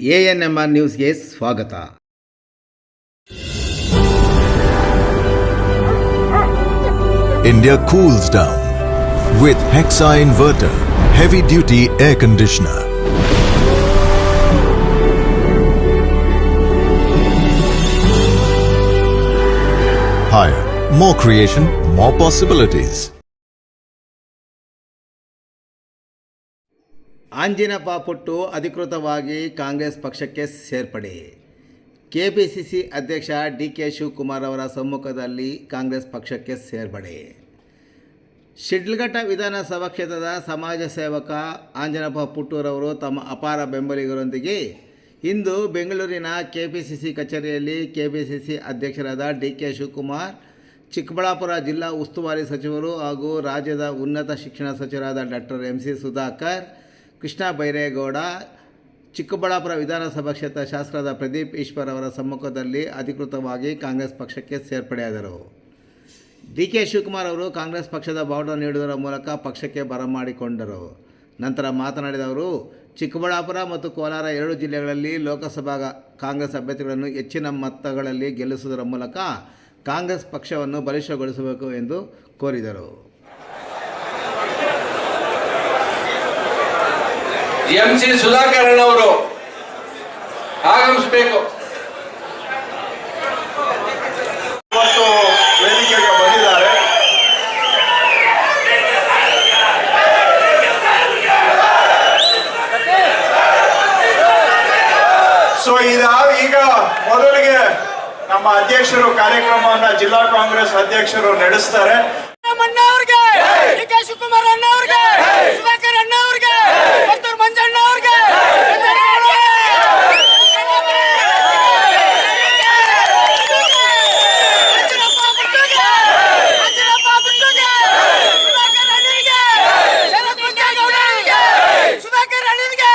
A N M R ನ್ಯೂಸ್ಗೆ ಸ್ವಾಗತ India cools down with Hexa Inverter Heavy Duty Air Conditioner. Higher, more creation, more possibilities. Anjinappa Puttu ಅಧಿಕೃತವಾಗಿ ಕಾಂಗ್ರೆಸ್ ಪಕ್ಷಕ್ಕೆ ಸೇರ್ಪಡೆ. KPCC ಅಧ್ಯಕ್ಷ D K Shivakumar ಅವರ ಸಮ್ಮುಖದಲ್ಲಿ ಕಾಂಗ್ರೆಸ್ ಪಕ್ಷಕ್ಕೆ ಸೇರ್ಪಡೆ. ಶಿಡ್ಲಘಟ್ಟ ವಿಧಾನಸಭಾ ಕ್ಷೇತ್ರದ ಸಮಾಜ ಸೇವಕ ಆಂಜನಪ್ಪ ಪುಟ್ಟೂರವರು ತಮ್ಮ ಅಪಾರ ಬೆಂಬಲಿಗರೊಂದಿಗೆ ಇಂದು ಬೆಂಗಳೂರಿನ ಕೆಪಿಸಿಸಿ ಕಚೇರಿಯಲ್ಲಿ ಕೆಪಿಸಿಸಿ ಅಧ್ಯಕ್ಷರಾದ ಡಿ ಕೆ ಶಿವಕುಮಾರ್, ಚಿಕ್ಕಬಳ್ಳಾಪುರ ಜಿಲ್ಲಾ ಉಸ್ತುವಾರಿ ಸಚಿವರು ಹಾಗೂ ರಾಜ್ಯದ ಉನ್ನತ ಶಿಕ್ಷಣ ಸಚಿವರಾದ doctor M C Sudhakar Krishna Byregowda, Chikkaballapura ವಿಧಾನಸಭಾ ಕ್ಷೇತ್ರ ಶಾಸಕರಾದ ಪ್ರದೀಪ್ ಈಶ್ವರ್ ಅವರ ಸಮ್ಮುಖದಲ್ಲಿ ಅಧಿಕೃತವಾಗಿ ಕಾಂಗ್ರೆಸ್ ಪಕ್ಷಕ್ಕೆ ಸೇರ್ಪಡೆಯಾದರು. ಡಿ ಕೆ ಶಿವಕುಮಾರ್ ಅವರು ಕಾಂಗ್ರೆಸ್ ಪಕ್ಷದ ಬಾವುಟ ನೀಡುವುದರ ಮೂಲಕ ಪಕ್ಷಕ್ಕೆ ಬರಮಾಡಿಕೊಂಡರು ನಂತರ ಮಾತನಾಡಿದ ಅವರು, ಚಿಕ್ಕಬಳ್ಳಾಪುರ ಮತ್ತು ಕೋಲಾರ ಎರಡು ಜಿಲ್ಲೆಗಳಲ್ಲಿ ಲೋಕಸಭಾ ಕಾಂಗ್ರೆಸ್ ಅಭ್ಯರ್ಥಿಗಳನ್ನು ಹೆಚ್ಚಿನ ಮತಗಳಲ್ಲಿ ಗೆಲ್ಲಿಸುವುದರ ಮೂಲಕ ಕಾಂಗ್ರೆಸ್ ಪಕ್ಷವನ್ನು ಬಲಿಷ್ಠಗೊಳಿಸಬೇಕು ಎಂದು ಕೋರಿದರು. ಎಂ ಸಿ ಸುಧಾಕರನ್ ಅವರು ಆಗಮಿಸಬೇಕು. ವೇದಿಕೆಗೆ ಬಂದಿದ್ದಾರೆ. ಸೊ ಈಗ ಮೊದಲಿಗೆ ನಮ್ಮ ಅಧ್ಯಕ್ಷರು ಕಾರ್ಯಕ್ರಮವನ್ನ ಜಿಲ್ಲಾ ಕಾಂಗ್ರೆಸ್ ಅಧ್ಯಕ್ಷರು ನಡೆಸ್ತಾರೆ. ಅಣ್ಣ ಅವ್ರಿಗೆ ಡಿ ಕೆ ಶಿವಕುಮಾರ್ ಅಣ್ಣ ಅವ್ರಿಗೆ ಸುಧಾಕರ್ ಅಣ್ಣ ಅವ್ರಿಗೆ ಡಾಕ್ಟರ್ ಮಂಜಣ್ಣ ಅವ್ರಿಗೆ ಸುಧಾಕರ್ ಅಣ್ಣನಿಗೆ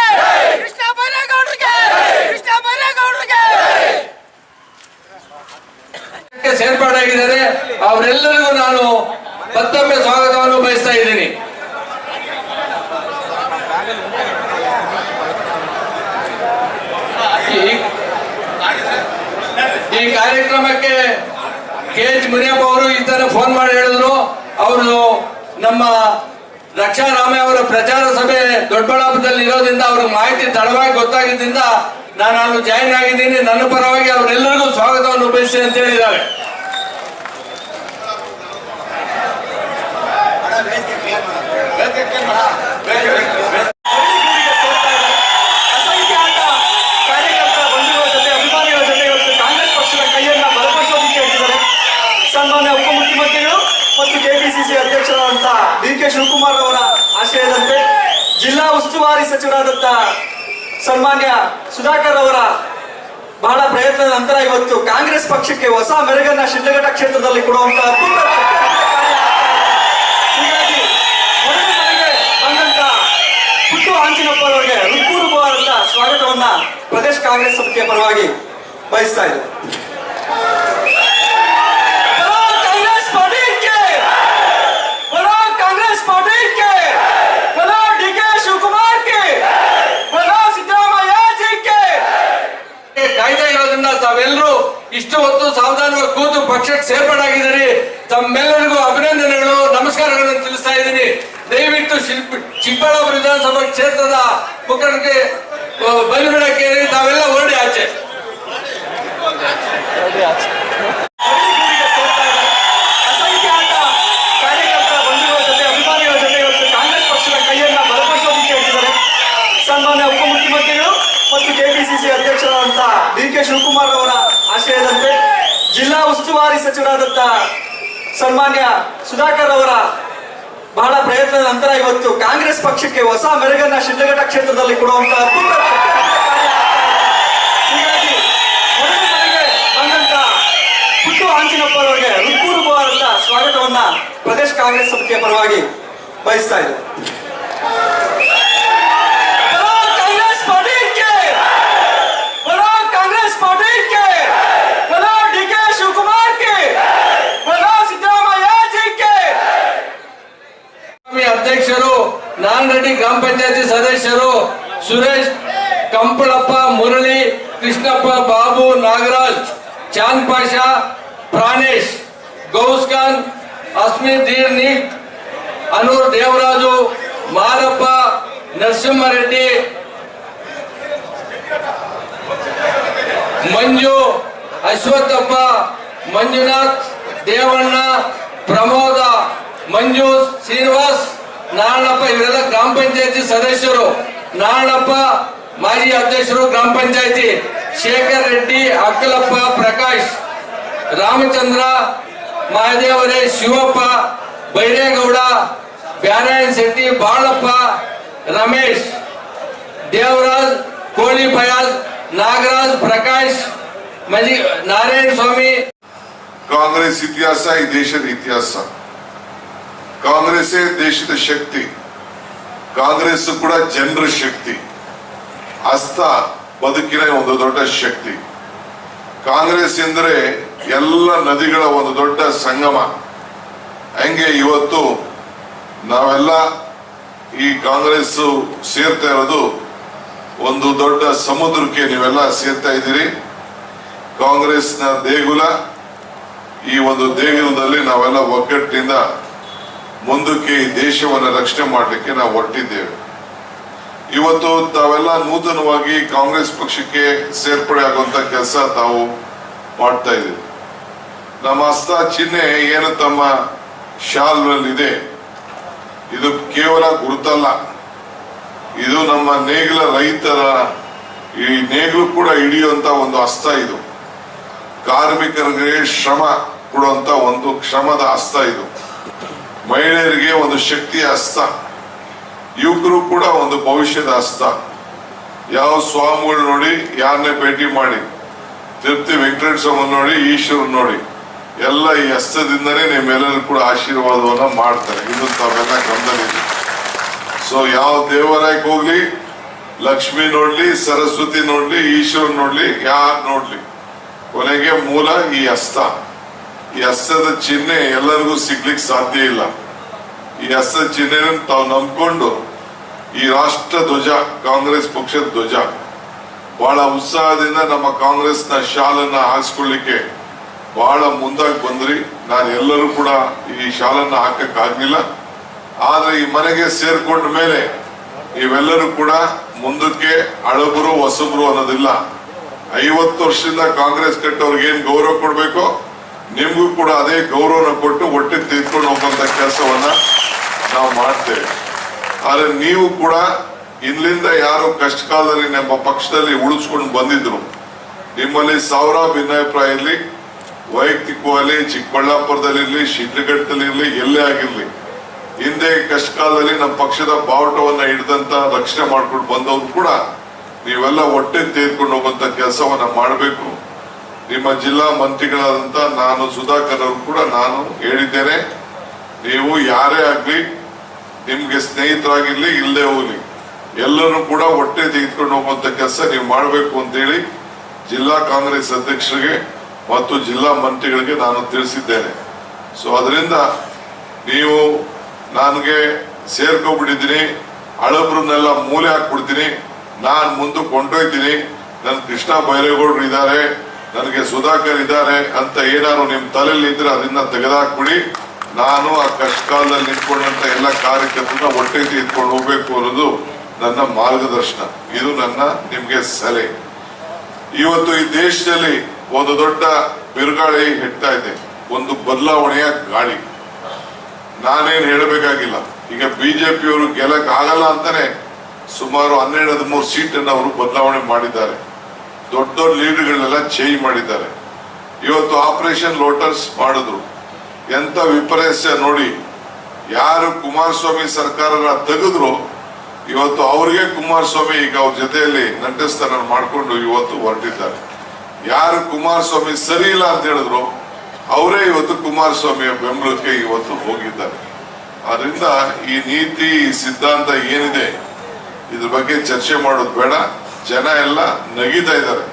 ಕೃಷ್ಣ ಬೈರೇಗೌಡರಿಗೆ ಕೃಷ್ಣ ಬೈರೇಗೌಡರಿಗೆ ಸೇರ್ಪಾಡಾಗಿದ್ದಾರೆ ಅವರೆಲ್ಲರಿಗೂ ನಾನು ಮತ್ತೊಮ್ಮೆ ಸ್ವಾಗತವನ್ನು ಬಯಸ್ತಾ ಇದ್ದೀನಿ ಈ- ಈ ಕಾರ್ಯಕ್ರಮಕ್ಕೆ ಕೆ ಎಚ್ ಮುನಿಯಪ್ಪ ಅವರು ಈ ತರ ಫೋನ್ ಮಾಡಿ ಹೇಳಿದ್ರು. ಅವರು ನಮ್ಮ ರಕ್ಷಾ ರಾಮೆ ಅವರ ಪ್ರಚಾರ ಸಭೆ ದೊಡ್ಡಬಳ್ಳಾಪುರದಲ್ಲಿ ಇರೋದ್ರಿಂದ ಅವ್ರಿಗೆ ಮಾಹಿತಿ ತಡವಾಗಿ ಗೊತ್ತಾಗಿದ್ದರಿಂದ ನಾನು ಅಲ್ಲಿ ಜಾಯಿನ್ ಆಗಿದ್ದೀನಿ. ನನ್ನ ಪರವಾಗಿ ಅವರೆಲ್ಲರಿಗೂ ಸ್ವಾಗತವನ್ನು ಬಯಸಿ ಅಂತ ಹೇಳಿದ್ದಾರೆ. ಸಚಿವರಾದಂತ ಸನ್ಮಾನ್ಯ ಸುಧಾಕರ್ ಅವರ ಬಹಳ ಪ್ರಯತ್ನದ ನಂತರ ಇವತ್ತು ಕಾಂಗ್ರೆಸ್ ಪಕ್ಷಕ್ಕೆ ಹೊಸ ಮೆರುಗನ್ನ ಶಿಡ್ಲಘಟ್ಟ ಕ್ಷೇತ್ರದಲ್ಲಿ ಕೊಡುವಂತಹ ಹೀಗಾಗಿ ಸ್ವಾಗತವನ್ನ ಪ್ರದೇಶ ಕಾಂಗ್ರೆಸ್ ಸಮಿತಿಯ ಪರವಾಗಿ ಬಯಸ್ತಾ ಇದೆ ಬರೋ ಕಾಂಗ್ರೆಸ್ ಪಾರ್ಟಿಗೆ! ಬರೋ ಕಾಂಗ್ರೆಸ್ ಪಾರ್ಟಿಗೆ! ಬರೋ ಡಿ ಕೆ ಶಿವಕುಮಾರ್ಗೆ! ಬರೋ ಸಿದ್ದರಾಮಯ್ಯ ಜಿ ಗೆ! ಕಾಯ್ತಾ ಇರೋದ್ರಿಂದ ತಾವೆಲ್ಲರೂ ಇಷ್ಟು ಹೊತ್ತು ಸಾವಧಾನವಾಗಿ ಕೂತು ಪಕ್ಷಕ್ಕೆ ಸೇರ್ಪಡಾಗಿದ್ದೀರಿ ತಮ್ಮೆಲ್ಲರಿಗೂ ಅಭಿನಂದನೆಗಳು, ನಮಸ್ಕಾರಗಳನ್ನು ತಿಳಿಸ್ತಾ ಇದ್ದೀನಿ. ದಯವಿಟ್ಟು ಶಿಲ್ಪ ಚಿಕ್ಕಬಳ್ಳಾಪುರ ವಿಧಾನಸಭಾ ಕ್ಷೇತ್ರದ ಮುಖಂಡಕ್ಕೆ ಬಲಿ ಬಿಡಕ್ಕೆ ತಾವೆಲ್ಲ ಹೊರಡಿ ಆಚೆ. ಸನ್ಮಾನ್ಯ ಉಪಮುಖ್ಯಮಂತ್ರಿಗಳು ಮತ್ತು ಕೆಪಿಸಿಸಿ ಅಧ್ಯಕ್ಷರಾದಂತಹ ಡಿ ಕೆ ಶಿವಕುಮಾರ್ ಅವರ ಆಶಯದಂತೆ ಜಿಲ್ಲಾ ಉಸ್ತುವಾರಿ ಸಚಿವರಾದಂತ ಸನ್ಮಾನ್ಯ ಸುಧಾಕರ್ ಅವರ ಬಹಳ ಪ್ರಯತ್ನದ ನಂತರ ಇವತ್ತು ಕಾಂಗ್ರೆಸ್ ಪಕ್ಷಕ್ಕೆ ಹೊಸ ಮೆರಗನ್ನ ಶಿಡ್ಲಘಟ್ಟ ಕ್ಷೇತ್ರದಲ್ಲಿ ಕೊಡುವಂತ ಅದ್ಭುತ ಕಾರ್ಯ ಹೀಗಾಗಿ ಬಂದಂತ ಅವರಿಗೆ ಸ್ವಾಗತವನ್ನ ಪ್ರದೇಶ ಕಾಂಗ್ರೆಸ್ ಸಮಿತಿಯ ಪರವಾಗಿ ಬಯಸ್ತಾ ಇದೆ ರೆಡ್ಡಿ ಗ್ರಾಮ ಪಂಚಾಯತಿ ಸದಸ್ಯರು ಸುರೇಶ್ ಕವ ಕಂಪಳಪ್ಪ ಮುರಳಿ ಕೃಷ್ಣಪ್ಪ ಬಾಬು ನಾಗರಾಜ್ ಚಾಂದ್ ಪಾಷಾ ಪ್ರಾಣೇಶ್ ಗೌಸ್ ಖಾನ್ ಅಸ್ಮಿತ್ ದೀರ್ನಿ ಅನೂರ್ ದೇವರಾಜು ಮಾರಪ್ಪ ನರಸಿಂಹರೆಡ್ಡಿ ಮಂಜು ಅಶ್ವತ್ಥಪ್ಪ ಮಂಜುನಾಥ್ ದೇವಣ್ಣ ಪ್ರಮೋದ ಮಂಜು ಶ್ರೀನಿವಾಸ್ ನಾರಾಯಣಪ್ಪ ಇವರೆಲ್ಲ ಗ್ರಾಮ ಪಂಚಾಯತಿ ಸದಸ್ಯರು ನಾರಾಯಣಪ್ಪ ಮಾಜಿ ಅಧ್ಯಕ್ಷರು ಗ್ರಾಮ ಪಂಚಾಯತಿ ಶೇಖರ್ ರೆಡ್ಡಿ ಅಕ್ಕಲಪ್ಪ ಪ್ರಕಾಶ್ ರಾಮಚಂದ್ರ ಮಹಾದೇವರೇ ಶಿವಪ್ಪ ಬೈರೇಗೌಡ ಬ್ಯಾರಾಯಣ್ ಶೆಟ್ಟಿ ಬಾಳಪ್ಪ ರಮೇಶ್ ದೇವರಾಜ್ ಕೋಳಿ ಫಯಾಜ್ ನಾಗರಾಜ್ ಪ್ರಕಾಶ್ ಮಜಿ ನಾರಾಯಣ ಸ್ವಾಮಿ ಕಾಂಗ್ರೆಸ್ ಇತಿಹಾಸ ಈ ದೇಶದ ಇತಿಹಾಸ ಕಾಂಗ್ರೆಸ್ಸೇ ದೇಶದ ಶಕ್ತಿ. ಕಾಂಗ್ರೆಸ್ ಕೂಡ ಜನರ ಶಕ್ತಿ. ಹಸ್ತ ಬದುಕಿನ ಒಂದು ದೊಡ್ಡ ಶಕ್ತಿ. ಕಾಂಗ್ರೆಸ್ ಎಂದರೆ ಎಲ್ಲ ನದಿಗಳ ಒಂದು ದೊಡ್ಡ ಸಂಗಮ. ಹಂಗೆ ಇವತ್ತು ನಾವೆಲ್ಲ ಈ ಕಾಂಗ್ರೆಸ್ ಸೇರ್ತಾ ಇರೋದು ಒಂದು ದೊಡ್ಡ ಸಮುದ್ರಕ್ಕೆ ನೀವೆಲ್ಲ ಸೇರ್ತಾ ಇದ್ದೀರಿ. ಕಾಂಗ್ರೆಸ್ನ ದೇಗುಲ, ಈ ಒಂದು ದೇಗುಲದಲ್ಲಿ ನಾವೆಲ್ಲ ಒಗ್ಗಟ್ಟಿನಿಂದ ಮುಂದಕ್ಕೆ ಈ ದೇಶವನ್ನು ರಕ್ಷಣೆ ಮಾಡಲಿಕ್ಕೆ ನಾವು ಹೊರಟಿದ್ದೇವೆ. ಇವತ್ತು ತಾವೆಲ್ಲ ನೂತನವಾಗಿ ಕಾಂಗ್ರೆಸ್ ಪಕ್ಷಕ್ಕೆ ಸೇರ್ಪಡೆ ಆಗುವಂತ ಕೆಲಸ ತಾವು ಮಾಡ್ತಾ ಇದ್ದೀವಿ ನಮ್ಮ ಹಸ್ತ ಚಿಹ್ನೆ ಏನು ತಮ್ಮ ಶಾಲ್ನಲ್ಲಿದೆ? ಇದು ಕೇವಲ ಗುರುತಲ್ಲ. ಇದು ನಮ್ಮ ನೇಗಿಲ ರೈತರ, ಈ ನೇಗಿಲು ಕೂಡ ಹಿಡಿಯುವಂತ ಒಂದು ಹಸ್ತ ಇದು. ಕಾರ್ಮಿಕರಿಗೆ ಶ್ರಮ ಕೊಡುವಂತ ಒಂದು ಶ್ರಮದ ಹಸ್ತ ಇದು. ಮಹಿಳೆಯರಿಗೆ ಒಂದು ಶಕ್ತಿಯ ಹಸ್ತ, ಯುವಕರು ಕೂಡ ಒಂದು ಭವಿಷ್ಯದ ಹಸ್ತ. ಯಾವ ಸ್ವಾಮಿಗಳು ನೋಡಿ, ಯಾರನ್ನೇ ಭೇಟಿ ಮಾಡಿ, ತೃಪ್ತಿ ವೆಂಕಟೇಶ್ವರ ಸ್ವಾಮಿ ನೋಡಿ ಈಶ್ವರ ನೋಡಿ, ಎಲ್ಲ ಈ ಹಸ್ತದಿಂದನೇ ನಿಮ್ಮೆಲ್ಲರೂ ಕೂಡ ಆಶೀರ್ವಾದವನ್ನ ಮಾಡ್ತಾರೆ. ಇದು ತಾವೆಲ್ಲ ಗಮನದಲ್ಲಿ ಸೊ ಯಾವ ದೇವಾಲಯಕ್ಕೆ ಹೋಗ್ಲಿ, ಲಕ್ಷ್ಮಿ ನೋಡ್ಲಿ, ಸರಸ್ವತಿ ನೋಡ್ಲಿ ಈಶ್ವರ ನೋಡ್ಲಿ, ಯಾರು ನೋಡ್ಲಿ, ಕೊನೆಗೆ ಮೂಲ ಈ ಹಸ್ತ. ಈ ಹಸ್ತದ ಚಿಹ್ನೆ ಎಲ್ಲರಿಗೂ ಸಿಗ್ಲಿಕ್ಕೆ ಸಾಧ್ಯ ಇಲ್ಲ. ಈ ಹಸ್ತದ ಚಿಹ್ನೆನ ತಾವು ನಂಬಿಕೊಂಡು ಈ ರಾಷ್ಟ್ರ ಧ್ವಜ, ಕಾಂಗ್ರೆಸ್ ಪಕ್ಷದ ಧ್ವಜ, ಬಹಳ ಉತ್ಸಾಹದಿಂದ ನಮ್ಮ ಕಾಂಗ್ರೆಸ್ನ ಶಾಲನ್ನ ಹಾಕ್ಸ್ಕೊಳ್ಳಿಕ್ಕೆ ಬಹಳ ಮುಂದಾಗಿ ಬಂದ್ರಿ. ನಾನು ಎಲ್ಲರೂ ಕೂಡ ಈ ಶಾಲನ್ನ ಹಾಕಕ್ ಆಗ್ಲಿಲ್ಲ. ಆದ್ರೆ ಈ ಮನೆಗೆ ಸೇರ್ಕೊಂಡ ಮೇಲೆ ಇವೆಲ್ಲರೂ ಕೂಡ ಮುಂದಕ್ಕೆ ಹಳಬರು, ಹೊಸಬರು ಅನ್ನೋದಿಲ್ಲ. ಐವತ್ತು ವರ್ಷದಿಂದ ಕಾಂಗ್ರೆಸ್ ಕಟ್ಟೋರ್ಗೆ ಏನ್ ಗೌರವ ಕೊಡ್ಬೇಕೋ ನಿಮ್ಗೂ ಕೂಡ ಅದೇ ಗೌರವನ ಕೊಟ್ಟು ಒಟ್ಟಿಗೆ ತೀರ್ಕೊಂಡು ಹೋಗುವಂತ ಕೆಲಸವನ್ನ ನಾವು ಮಾಡ್ತೇವೆ. ಆದ್ರೆ ನೀವು ಕೂಡ ಇಲ್ಲಿಂದ ಯಾರು ಕಷ್ಟ ಕಾಲದಲ್ಲಿ ನಮ್ಮ ಪಕ್ಷದಲ್ಲಿ ಉಳಿಸ್ಕೊಂಡು ಬಂದಿದ್ರು. ನಿಮ್ಮಲ್ಲಿ ಸಾವಿರ ಭಿನ್ನಾಭಿಪ್ರಾಯ ಇರಲಿ. ವೈಯಕ್ತಿಕವಾಗಿ ಶಿಗ್ಗಟ್ಟದಲ್ಲಿ ಇರ್ಲಿ ಎಲ್ಲೇ ಆಗಿರ್ಲಿ. ಹಿಂದೆ ಕಷ್ಟ ಕಾಲದಲ್ಲಿ ನಮ್ಮ ಪಕ್ಷದ ಬಾವುಟವನ್ನ ಹಿಡಿದಂತ ರಕ್ಷಣೆ ಮಾಡ್ಕೊಂಡು ಬಂದವರು ಕೂಡ ನೀವೆಲ್ಲ ಒಟ್ಟೆ ತೇರ್ಕೊಂಡು ಹೋಗುವಂತ ಕೆಲಸವನ್ನ ಮಾಡಬೇಕು. ನಿಮ್ಮ ಜಿಲ್ಲಾ ಮಂತ್ರಿಗಳಾದಂತ ನಾನು ಸುಧಾಕರ್ ಅವರು ಕೂಡ ನಾನು ಹೇಳಿದ್ದೇನೆ. ನೀವು ಯಾರೇ ಆಗ್ಲಿ, ನಿಮ್ಗೆ ಸ್ನೇಹಿತರಾಗಿರ್ಲಿ ಇಲ್ಲದೆ ಹೋಗ್ಲಿ. ಎಲ್ಲರೂ ಕೂಡ ಹೊಟ್ಟೆ ತೆಗೆದುಕೊಂಡು ಹೋಗುವಂತ ಕೆಲಸ ನೀವು ಮಾಡಬೇಕು ಅಂತೇಳಿ ಜಿಲ್ಲಾ ಕಾಂಗ್ರೆಸ್ ಅಧ್ಯಕ್ಷರಿಗೆ ಮತ್ತು ಜಿಲ್ಲಾ ಮಂತ್ರಿಗಳಿಗೆ ನಾನು ತಿಳಿಸಿದ್ದೇನೆ. ಸೊ ಅದರಿಂದ ನೀವು ನನಗೆ ಸೇರ್ಕೊಂಡ್ಬಿಟ್ಟಿದ್ದೀನಿ ಹಳಬ್ರನ್ನೆಲ್ಲ ಮೂಲೆ ಹಾಕ್ಬಿಡ್ತೀನಿ. ನಾನು ಮುಂದೆ ಕೊಂಡೊಯ್ತೀನಿ. ನನ್ನ ಕೃಷ್ಣ ಬೈರೇಗೌಡರು ಇದ್ದಾರೆ. ನನಗೆ ಸುಧಾಕರ್ ಇದ್ದಾರೆ ಅಂತ ಏನಾದ್ರು ನಿಮ್ ತಲೆಯಲ್ಲಿ ಇದ್ರೆ ಅದನ್ನ ತೆಗೆದಾಕ್ಬಿಡಿ. ನಾನು ಆ ಕಷ್ಟ ಕಾಲದಲ್ಲಿ ನಿಂತ್ಕೊಂಡಂತ ಎಲ್ಲ ಕಾರ್ಯಕರ್ತರನ್ನ ಒಟ್ಟೆ ತೆಗೆದುಕೊಂಡು ಹೋಗ್ಬೇಕು ಅನ್ನೋದು ನನ್ನ ಮಾರ್ಗದರ್ಶನ. ಇದು ನನ್ನ, ನಿಮ್ಗೆ ಸಲಹೆ. ಇವತ್ತು ಈ ದೇಶದಲ್ಲಿ ಒಂದು ದೊಡ್ಡ ಬಿರುಗಾಳಿ ಹೆಟ್ತಾ ಇದೆ. ಒಂದು ಬದಲಾವಣೆಯ ಗಾಳಿ. ನಾನೇನು ಹೇಳಬೇಕಾಗಿಲ್ಲ. ಈಗ ಬಿಜೆಪಿಯವರು ಗೆಲ್ಲಕ್ ಆಗಲ್ಲ ಅಂತಾನೆ ಸುಮಾರು ಹನ್ನೆರಡು ಹದಿಮೂರು ಸೀಟನ್ನು ಅವರು ಬದಲಾವಣೆ ಮಾಡಿದ್ದಾರೆ. ದೊಡ್ಡ ದೊಡ್ಡ ಲೀಡರ್ಗಳನ್ನೆಲ್ಲ ಚೇಂಜ್ ಮಾಡಿದ್ದಾರೆ. ಇವತ್ತು ಆಪರೇಷನ್ ಲೋಟಸ್ ಮಾಡಿದ್ರು. ಎಂತ ವಿಪರ್ಯಾಸ ನೋಡಿ, ಯಾರು ಕುಮಾರಸ್ವಾಮಿ ಸರ್ಕಾರ ತೆಗೆದ್ರು, ಇವತ್ತು ಅವ್ರಿಗೆ ಕುಮಾರಸ್ವಾಮಿ ಈಗ ಅವ್ರ ಜೊತೆಯಲ್ಲಿ ನಂಟಸ್ತಾನ ಮಾಡಿಕೊಂಡು ಇವತ್ತು ಹೊರಟಿದ್ದಾರೆ. ಯಾರು ಕುಮಾರಸ್ವಾಮಿ ಸರಿ ಇಲ್ಲ ಅಂತ ಹೇಳಿದ್ರು, ಅವರೇ ಇವತ್ತು ಕುಮಾರಸ್ವಾಮಿಯ ಬೆಂಬಲಕ್ಕೆ ಇವತ್ತು ಹೋಗಿದ್ದಾರೆ. ಆದ್ರಿಂದ ಈ ನೀತಿ ಸಿದ್ಧಾಂತ ಏನಿದೆ, ಇದ್ರ ಬಗ್ಗೆ ಚರ್ಚೆ ಮಾಡೋದು ಬೇಡ. ಜನ ಎಲ್ಲ ನಗಿತಾ ಇದ್ದಾರೆ.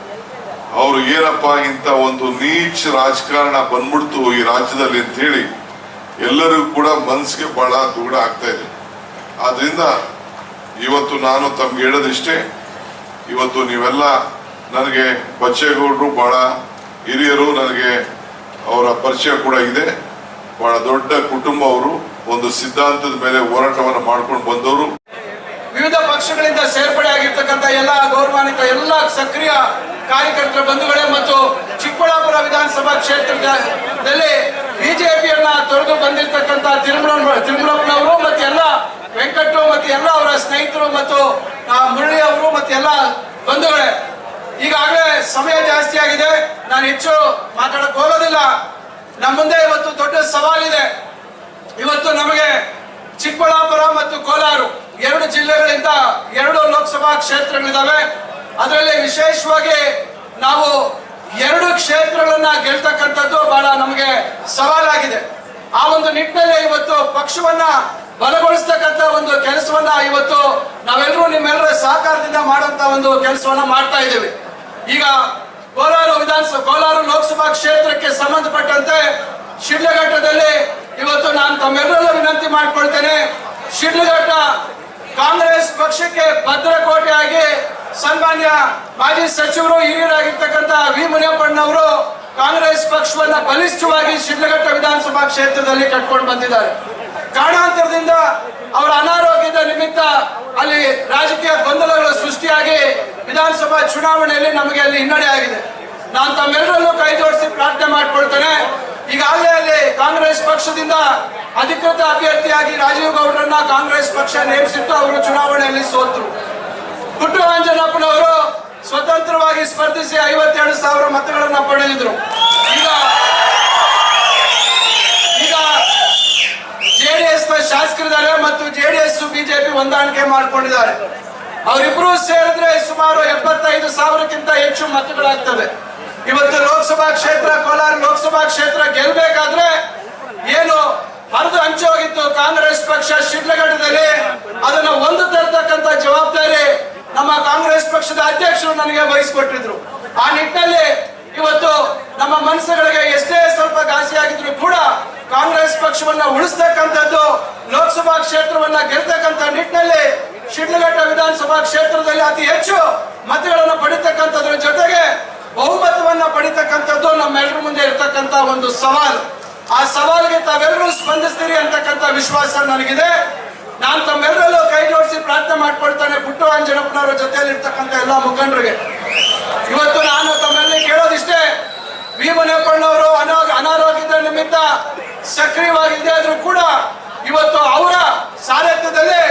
ಅವರು ಏನಪ್ಪ ಇಂತ ಒಂದು ನೀಚ ರಾಜಕಾರಣ ಬಂದ್ಬಿಡ್ತು ಈ ರಾಜ್ಯದಲ್ಲಿ ಅಂತ ಹೇಳಿ ಎಲ್ಲರಿಗೂ ಕೂಡ ಮನಸ್ಸಿಗೆ ಬಹಳ ದೂರ ಆಗ್ತಾ ಇದೆ. ಆದ್ರಿಂದ ಇವತ್ತು ನಾನು ತಮ್ಗೆ ಹೇಳೋದಿಷ್ಟೇ, ಇವತ್ತು ನೀವೆಲ್ಲ ನನಗೆ ಬಚ್ಚೇಗೌಡರು ಬಹಳ ಹಿರಿಯರು, ನನಗೆ ಅವರ ಪರಿಚಯ ಕೂಡ ಇದೆ. ಬಹಳ ದೊಡ್ಡ ಕುಟುಂಬ ಅವರು, ಒಂದು ಸಿದ್ಧಾಂತದ ಮೇಲೆ ಹೋರಾಟವನ್ನು ಮಾಡ್ಕೊಂಡು ಬಂದವರು. ವಿವಿಧ ಪಕ್ಷಗಳಿಂದ ಸೇರ್ಪಡೆ ಆಗಿರ್ತಕ್ಕಂಥ ಎಲ್ಲ ಗೌರವಾನ್ವಿತ, ಎಲ್ಲ ಸಕ್ರಿಯ ಕಾರ್ಯಕರ್ತರ ಬಂಧುಗಳೇ ಮತ್ತು ಚಿಕ್ಕಬಳ್ಳಾಪುರ ವಿಧಾನಸಭಾ ಕ್ಷೇತ್ರದಲ್ಲಿ ಬಿಜೆಪಿಯನ್ನ ತೊರೆದು ಬಂದಿರತಕ್ಕಂಥ ತಿರುಮಲ, ತಿರುಮಲಪ್ಪನವರು ಮತ್ತು ಎಲ್ಲ ವೆಂಕಟರು ಮತ್ತು ಎಲ್ಲ ಅವರ ಸ್ನೇಹಿತರು ಮತ್ತು ಮುರಳಿ ಅವರು ಮತ್ತು ಎಲ್ಲ ಬಂಧುಗಳೇ. ಈಗಾಗಲೇ ಸಮಯ ಜಾಸ್ತಿ ಆಗಿದೆ. ನಾನು ಹೆಚ್ಚು ಮಾತಾಡಕ್ ಹೋಗೋದಿಲ್ಲ. ನಮ್ಮ ಮುಂದೆ ಇವತ್ತು ದೊಡ್ಡ ಸವಾಲಿದೆ. ಇವತ್ತು ನಮಗೆ ಚಿಕ್ಕಬಳ್ಳಾಪುರ ಮತ್ತು ಕೋಲಾರ ಎರಡು ಜಿಲ್ಲೆಗಳಿಂದ ಎರಡು ಲೋಕಸಭಾ ಕ್ಷೇತ್ರಗಳಿದ್ದಾವೆ. ಅದರಲ್ಲಿ ವಿಶೇಷವಾಗಿ ನಾವು ಎರಡು ಕ್ಷೇತ್ರಗಳನ್ನ ಗೆಲ್ತಕ್ಕಂಥದ್ದು ಬಹಳ ನಮಗೆ ಸವಾಲಾಗಿದೆ. ಆ ಒಂದು ನಿಟ್ಟಿನಲ್ಲಿ ಇವತ್ತು ಪಕ್ಷವನ್ನ ಬಲಗೊಳಿಸ್ತಕ್ಕಂಥ ಒಂದು ಕೆಲಸವನ್ನ ಇವತ್ತು ನಾವೆಲ್ಲರೂ ನಿಮ್ಮೆಲ್ಲರ ಸಹಕಾರದಿಂದ ಮಾಡುವಂತ ಒಂದು ಕೆಲಸವನ್ನ ಮಾಡ್ತಾ ಇದ್ದೇವೆ. ಈಗ ಕೋಲಾರ ವಿಧಾನಸಭಾ ಕೋಲಾರ ಲೋಕಸಭಾ ಕ್ಷೇತ್ರಕ್ಕೆ ಸಂಬಂಧಪಟ್ಟಂತೆ ಶಿಡ್ಲಘಟ್ಟದಲ್ಲಿ ಇವತ್ತು ನಾನು ತಮ್ಮೆಲ್ಲರಲ್ಲೂ ವಿನಂತಿ ಮಾಡಿಕೊಳ್ತೇನೆ. ಶಿಡ್ಲಘಟ್ಟ ಕಾಂಗ್ರೆಸ್ ಪಕ್ಷಕ್ಕೆ ಭದ್ರಕೋಟೆಯಾಗಿ ಸನ್ಮಾನ್ಯ ಮಾಜಿ ಸಚಿವರು ಹಿರಿಯರಾಗಿರ್ತಕ್ಕಂಥ ವಿ. ಮುನಿಯಪ್ಪಣ್ಣವರು ಕಾಂಗ್ರೆಸ್ ಪಕ್ಷವನ್ನ ಬಲಿಷ್ಠವಾಗಿ ಶಿಡ್ಲಘಟ್ಟ ವಿಧಾನಸಭಾ ಕ್ಷೇತ್ರದಲ್ಲಿ ಕಟ್ಕೊಂಡು ಬಂದಿದ್ದಾರೆ. ಕಾರಣಾಂತರದಿಂದ ಅವರ ಅನಾರೋಗ್ಯದ ನಿಮಿತ್ತ ಅಲ್ಲಿ ರಾಜಕೀಯ ಗೊಂದಲಗಳು ಸೃಷ್ಟಿಯಾಗಿ ವಿಧಾನಸಭಾ ಚುನಾವಣೆಯಲ್ಲಿ ನಮಗೆ ಅಲ್ಲಿ ಹಿನ್ನಡೆ ಆಗಿದೆ. ನಾನು ತಮ್ಮೆಲ್ಲರಲ್ಲೂ ಕೈ ಜೋಡಿಸಿ ಪ್ರಾರ್ಥನೆ ಮಾಡ್ಕೊಳ್ತೇನೆ. ಈಗಾಗಲೇ ಅಲ್ಲಿ ಕಾಂಗ್ರೆಸ್ ಪಕ್ಷದಿಂದ ಅಧಿಕೃತ ಅಭ್ಯರ್ಥಿಯಾಗಿ ರಾಜೀವ್ ಗೌಡ್ರನ್ನ ಕಾಂಗ್ರೆಸ್ ಪಕ್ಷ ನೇಮಿಸಿತ್ತು. ಅವರು ಚುನಾವಣೆಯಲ್ಲಿ ಸೋತರು ಗುಡ್ಡು ಅಂಜನಪ್ಪನವರು ಸ್ವತಂತ್ರವಾಗಿ ಸ್ಪರ್ಧಿಸಿ ಐವತ್ತೆರಡು ಸಾವಿರ ಮತಗಳನ್ನ ಪಡೆದಿದ್ರು. ಈಗ ಈಗ ಜೆಡಿಎಸ್ ಶಾಸಕರಿದ್ದಾರೆ ಮತ್ತು ಜೆಡಿಎಸ್ ಬಿಜೆಪಿ ಹೊಂದಾಣಿಕೆ ಮಾಡಿಕೊಂಡಿದ್ದಾರೆ. ಅವರಿಬ್ರು ಸೇರಿದ್ರೆ ಸುಮಾರು ಎಪ್ಪತ್ತೈದು ಸಾವಿರಕ್ಕಿಂತ ಹೆಚ್ಚು ಮತಗಳಾಗ್ತವೆ. ಇವತ್ತು ಲೋಕಸಭಾ ಕ್ಷೇತ್ರ, ಕೋಲಾರ ಲೋಕಸಭಾ ಕ್ಷೇತ್ರ ಗೆಲ್ಲಬೇಕಾದ್ರೆ ಏನು ಹರಿದು ಹಂಚೋಗಿತ್ತು ಕಾಂಗ್ರೆಸ್ ಪಕ್ಷ ಶಿಡ್ಲಘಟ್ಟದಲ್ಲಿ. ಅದನ್ನ ಒಂದು ತರ್ತಕ್ಕಂತ ಜವಾಬ್ದಾರಿ ನಮ್ಮ ಕಾಂಗ್ರೆಸ್ ಪಕ್ಷದ ಅಧ್ಯಕ್ಷರು ನನಗೆ ವಹಿಸಿಕೊಟ್ಟಿದ್ರು. ಆ ನಿಟ್ಟಿನಲ್ಲಿ ಇವತ್ತು ನಮ್ಮ ಮನಸ್ಸುಗಳಿಗೆ ಎಷ್ಟೇ ಸ್ವಲ್ಪ ಘಾಸಿ ಆಗಿದ್ರು ಕೂಡ ಕಾಂಗ್ರೆಸ್ ಪಕ್ಷವನ್ನ ಉಳಿಸ್ತಕ್ಕಂಥದ್ದು, ಲೋಕಸಭಾ ಕ್ಷೇತ್ರವನ್ನ ಗೆಲ್ತಕ್ಕಂಥ ನಿಟ್ಟಿನಲ್ಲಿ ಶಿಡ್ಲಘಟ್ಟ ವಿಧಾನಸಭಾ ಕ್ಷೇತ್ರದಲ್ಲಿ ಅತಿ ಹೆಚ್ಚು ಮತಗಳನ್ನು ಪಡಿತಕ್ಕಂಥದ್ರ ಜೊತೆಗೆ ಬಹುಮತವನ್ನ ಪಡಿತಕ್ಕಂಥದ್ದು ನಮ್ಮೆಲ್ಲರ ಮುಂದೆ ಇರತಕ್ಕಂತ ಒಂದು ಸವಾಲು. ಆ ಸವಾಲಿಗೆ ತಾವೆಲ್ಲರೂ ಸ್ಪಂದಿಸ್ತೀರಿ ಅಂತಕ್ಕಂಥ ವಿಶ್ವಾಸ ನನಗಿದೆ. ನಾನು ತಮ್ಮೆಲ್ಲರಲ್ಲೂ ಕೈ ಜೋಡಿಸಿ ಪ್ರಾರ್ಥನೆ ಮಾಡ್ಕೊಳ್ತಾನೆ ಪುಟ್ಟು ಅಂಜನಪ್ಪನವರ ಜೊತೆಯಲ್ಲಿ ಇರ್ತಕ್ಕಂಥ ಎಲ್ಲ ಮುಖಂಡರಿಗೆ. ಇವತ್ತು ನಾನು ತಮ್ಮಲ್ಲಿ ಕೇಳೋದಿಷ್ಟೇ ಭೀಮನಪ್ಪಣ್ಣವರು ಅನಾ, ಅನಾರೋಗ್ಯದ ನಿಮಿತ್ತ ಸಕ್ರಿಯವಾಗಿದ್ದೇ ಆದ್ರೂ ಕೂಡ ಇವತ್ತು ಅವರ ಸಾರಥ್ಯದಲ್ಲಿ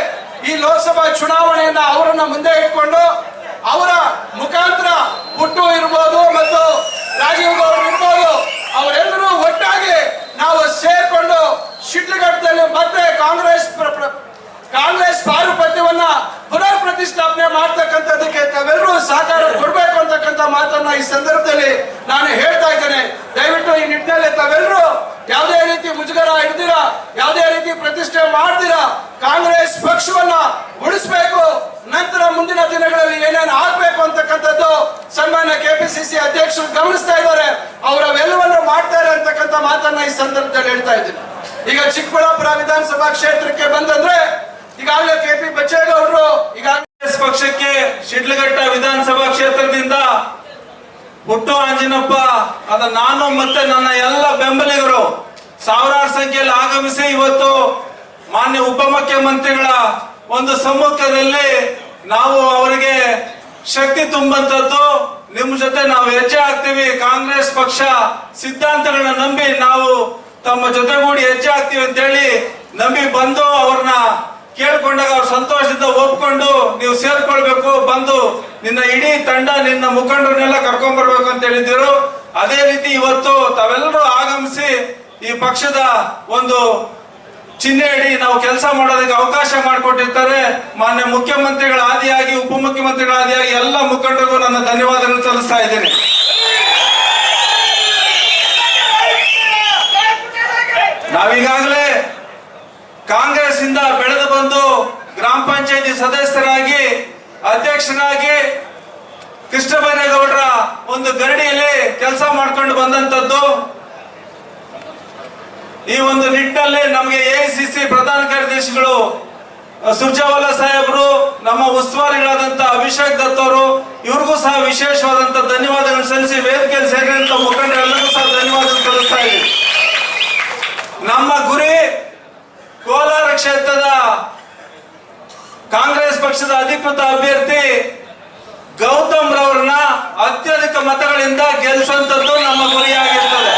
ಈ ಲೋಕಸಭಾ ಚುನಾವಣೆಯನ್ನ ಅವರನ್ನ ಮುಂದೆ ಇಟ್ಕೊಂಡು ಅವರ ಪುಟ್ಟು ಇರ್ಬೋದು ಮತ್ತು ರಾಜೀವ್ ಗೌಡ ಇರ್ಬೋದು, ಅವರೆಲ್ಲರೂ ಒಟ್ಟಾಗಿ ನಾವು ಸೇರ್ಕೊಂಡು ಶಿಡ್ಲಘಟ್ಟದಲ್ಲಿ ಮತ್ತೆ ಕಾಂಗ್ರೆಸ್ ಕಾಂಗ್ರೆಸ್ ಪಾರುಪತ್ಯವನ್ನ ಪುನರ್ ಪ್ರತಿಷ್ಠಾಪನೆ ಮಾಡ್ತಕ್ಕಂಥದಕ್ಕೆ ತಾವೆಲ್ಲರೂ ಸಹಕಾರ ಕೊಡಬೇಕು ಅಂತಕ್ಕಂಥ ಮಾತನ್ನ ಈ ಸಂದರ್ಭದಲ್ಲಿ ನಾನು ಹೇಳ್ತಾ ಇದ್ದೇನೆ. ದಯವಿಟ್ಟು ಈ ನಿಟ್ಟಿನಲ್ಲಿ ತಾವೆಲ್ಲರೂ ಯಾವುದೇ ರೀತಿ ಮುಜುಗರ ಹಿಡ್ದಿರ, ಯಾವುದೇ ರೀತಿ ಪ್ರತಿಷ್ಠೆ ಮಾಡ್ದಿರ, ಕಾಂಗ್ರೆಸ್ ಪಕ್ಷವನ್ನ ಉಳಿಸ್ಬೇಕು. ನಂತರ ಮುಂದಿನ ದಿನಗಳಲ್ಲಿ ಏನೇನು ಆಗ್ಬೇಕು ಅಂತಕ್ಕಂಥದ್ದು ಸನ್ಮಾನ್ಯ ಕೆಪಿಸಿಸಿ ಅಧ್ಯಕ್ಷರು ಗಮನಿಸ್ತಾ ಇದ್ದಾರೆ. ಅವರವೆಲ್ಲವನ್ನು ಮಾಡ್ತಾರೆ ಅಂತಕ್ಕಂಥ ಮಾತನ್ನ ಈ ಸಂದರ್ಭದಲ್ಲಿ ಹೇಳ್ತಾ ಇದ್ದೀನಿ. ಈಗ ಚಿಕ್ಕಬಳ್ಳಾಪುರ ವಿಧಾನಸಭಾ ಕ್ಷೇತ್ರಕ್ಕೆ ಬಂದಂದ್ರೆ ಈಗಾಗಲೇ ಕೆ ಪಿ ಬಚ್ಚೇಗೌಡರು ಈಗಾಗಲೇ ಪಕ್ಷಕ್ಕೆ ಶಿಡ್ಲಘಟ್ಟ ವಿಧಾನಸಭಾ ಕ್ಷೇತ್ರದಿಂದ ಹುಟ್ಟು ಆಂಜಿನಪ್ಪ ಅದ ನಾನು ಮತ್ತೆ ನನ್ನ ಎಲ್ಲ ಬೆಂಬಲಿಗರು ಸಾವಿರಾರು ಸಂಖ್ಯೆಯಲ್ಲಿ ಆಗಮಿಸಿ ಇವತ್ತು ಮಾನ್ಯ ಉಪಮುಖ್ಯಮಂತ್ರಿಗಳ ಒಂದು ಸಮ್ಮುಖದಲ್ಲಿ ನಾವು ಅವರಿಗೆ ಶಕ್ತಿ ತುಂಬಂತದ್ದು ನಿಮ್ಮ ಜೊತೆ ನಾವು ಹೆಜ್ಜೆ ಹಾಕ್ತೀವಿ. ಕಾಂಗ್ರೆಸ್ ಪಕ್ಷ ಸಿದ್ಧಾಂತಗಳನ್ನ ನಂಬಿ ನಾವು ತಮ್ಮ ಜೊತೆಗೂಡಿ ಹೆಜ್ಜೆ ಹಾಕ್ತೀವಿ ಅಂತೇಳಿ ನಂಬಿ ಬಂದು ಅವ್ರನ್ನ ಕೇಳ್ಕೊಂಡಾಗ ಅವ್ರ ಸಂತೋಷದಿಂದ ಒಪ್ಕೊಂಡು ನೀವು ಸೇರ್ಕೊಳ್ಬೇಕು, ಬಂದು ನಿನ್ನ ಇಡೀ ತಂಡ, ನಿನ್ನ ಮುಖಂಡರನ್ನೆಲ್ಲ ಕರ್ಕೊಂಡ್ ಬರ್ಬೇಕು ಅಂತ ಹೇಳಿದ್ರು. ಅದೇ ರೀತಿ ಇವತ್ತು ತಾವೆಲ್ಲರೂ ಆಗಮಿಸಿ ಈ ಪಕ್ಷದ ಒಂದು ಚಿಹ್ನೆ ಅಡಿ ನಾವು ಕೆಲಸ ಮಾಡೋದಕ್ಕೆ ಅವಕಾಶ ಮಾಡಿಕೊಟ್ಟಿರ್ತಾರೆ. ಮಾನ್ಯ ಮುಖ್ಯಮಂತ್ರಿಗಳ ಆದಿಯಾಗಿ ಉಪಮುಖ್ಯಮಂತ್ರಿಗಳ ಆದಿಯಾಗಿ ಎಲ್ಲ ಮುಖಂಡರಿಗೂ ನನ್ನ ಧನ್ಯವಾದಗಳನ್ನು ಸಲ್ಲಿಸ್ತಾ ಇದ್ದೇನೆ. ನಾವೀಗಾಗಲೇ ಕಾಂಗ್ರೆಸ್ ಇಂದ ಬೆಳೆದು ಬಂದು ಗ್ರಾಮ ಪಂಚಾಯತಿ ಸದಸ್ಯರಾಗಿ, ಅಧ್ಯಕ್ಷರಾಗಿ ಕೃಷ್ಣ ಬೈರೇಗೌಡರ ಒಂದು ಗರಡಿಯಲ್ಲಿ ಕೆಲಸ ಮಾಡ್ಕೊಂಡು ಬಂದಂತದ್ದು ಈ ಒಂದು ನಿಟ್ಟಿನಲ್ಲಿ ನಮಗೆ ಎಐಸಿಸಿ ಪ್ರಧಾನ ಕಾರ್ಯದರ್ಶಿಗಳು ಸುರ್ಜಾವಾಲಾ ಸಾಹೇಬರು, ನಮ್ಮ ಉಸ್ತುವಾರಿಗಳಾದಂತ ಅಭಿಷೇಕ್ ದತ್ತವರು ಇವ್ರಿಗೂ ಸಹ ವಿಶೇಷವಾದಂತ ಧನ್ಯವಾದಗಳು ಸಲ್ಲಿಸಿ ವೇದಿಕೆಯಲ್ಲಿ ಸೇರಿದಂತ ಮುಖಂಡರೆಲ್ಲರಿಗೂ ಸಹ ಧನ್ಯವಾದ ಸಲ್ಲಿಸ್ತಾ ಇದ್ದೀವಿ ನಮ್ಮ ಗುರಿ ಕೋಲಾರ ಕ್ಷೇತ್ರದ ಕಾಂಗ್ರೆಸ್ ಪಕ್ಷದ ಅಧಿಕೃತ ಅಭ್ಯರ್ಥಿ ಗೌತಮ್ ರವರನ್ನ ಅತ್ಯಧಿಕ ಮತಗಳಿಂದ ಗೆಲ್ಲಿಸುವಂತದ್ದು ನಮ್ಮ ಗುರಿಯಾಗಿರ್ತದೆ